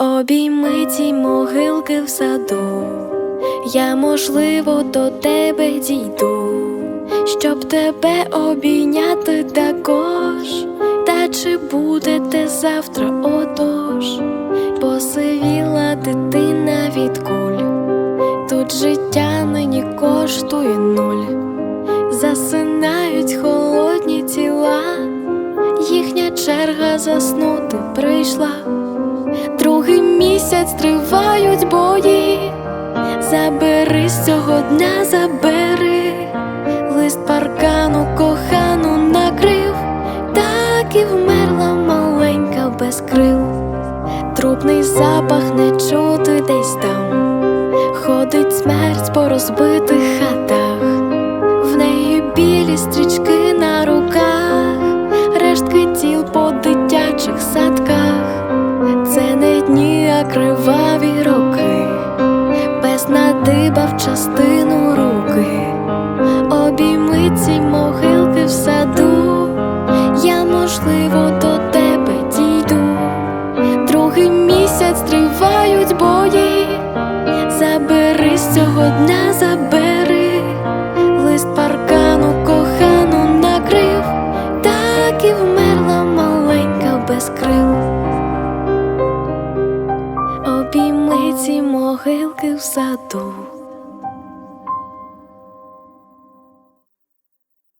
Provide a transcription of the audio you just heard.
Обійми ці могилки в саду, я, можливо, до тебе дійду, щоб тебе обійняти також, та чи будете завтра отож, посивіла дитина від куль, тут життя нині коштує нуль, засинають холодні тіла, їхня черга заснути прийшла. Другий тривають бої. Забери з цього дня, забери, лист паркану кохану накрив, так і вмерла маленька без крил. Трупний запах не чути десь там, ходить смерть по розбитих хатах, в неї білі стрічки дні, руки, без надиба в частину руки, обійми ці могилки в саду, я, можливо, до тебе дійду. Другий місяць тривають бої, забери з цього дня, ці могилки в саду.